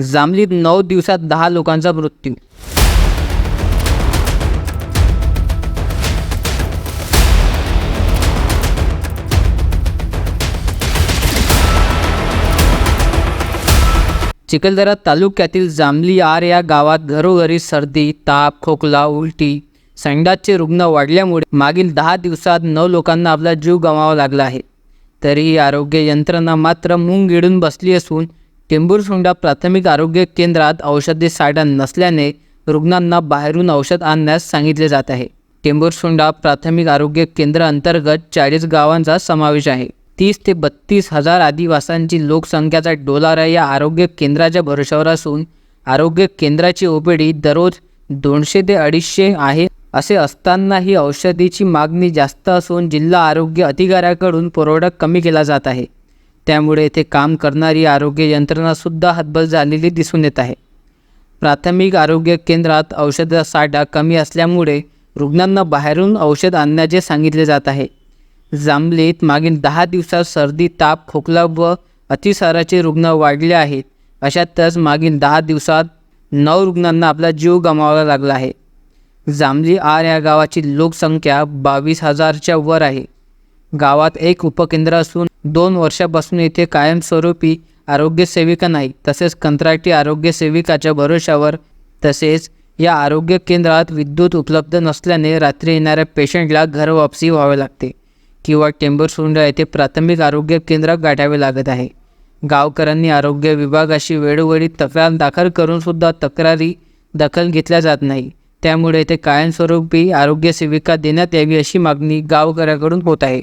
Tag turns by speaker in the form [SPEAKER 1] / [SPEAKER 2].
[SPEAKER 1] जांभलीत नऊ दिवसात दहा लोकांचा मृत्यू. चिखलदरा तालुक्यातील जांभली आर या गावात घरोघरी सर्दी ताप खोकला उलटी संडासचे रुग्ण वाढल्यामुळे मागील दहा दिवसात नऊ लोकांना आपला जीव गमावा लागला आहे. तरीही आरोग्य यंत्रणा मात्र मुंग गिळून बसली असून टेंभुरसुंडा प्राथमिक आरोग्य केंद्रात औषधे साठा नसल्याने रुग्णांना बाहेरून औषध आणण्यास सांगितले जात आहे. टेंभुरसुंडा प्राथमिक आरोग्य केंद्र अंतर्गत चाळीस गावांचा समावेश आहे. तीस ते बत्तीस हजार आदिवासांची लोकसंख्याचा डोलारा या आरोग्य केंद्राच्या भरोशावर असून आरोग्य केंद्राची ओपीडी दररोज दोनशे ते अडीचशे आहे असे असतानाही औषधीची मागणी जास्त असून जिल्हा आरोग्य अधिकाऱ्याकडून पुरवठा कमी केला जात आहे. त्यामुळे येथे काम करणारी आरोग्य यंत्रणासुद्धा हतबल झालेली दिसून येत आहे. प्राथमिक आरोग्य केंद्रात औषधाचा साठा कमी असल्यामुळे रुग्णांना बाहेरून औषध आणण्याचे सांगितले जात आहे. जांभलीत मागील दहा दिवसात सर्दी ताप खोकला व अतिसाराचे रुग्ण वाढले आहेत. अशातच मागील दहा दिवसात नऊ रुग्णांना आपला जीव गमावावा लागला आहे. जांभली आर या गावाची लोकसंख्या बावीस हजारच्या वर आहे. गावात एक उपकेंद्र असून दोन वर्षापासून येथे कायमस्वरूपी आरोग्य सेविका नाही तसेच कंत्राटी आरोग्य सेविकाच्या भरोशावर तसेच या आरोग्य केंद्रात विद्युत उपलब्ध नसल्याने रात्री येणाऱ्या पेशंटला घरवापसी व्हावे लागते किंवा टेंबरसुंडा येथे प्राथमिक आरोग्य केंद्र गाठावे लागत आहे. गावकऱ्यांनी आरोग्य विभागाशी वेळोवेळी तक्रार दाखल करूनसुद्धा तक्रारी दखल घेतल्या जात नाही. त्यामुळे येथे कायमस्वरूपी आरोग्य सेविका देण्यात यावी अशी मागणी गावकऱ्याकडून होत आहे.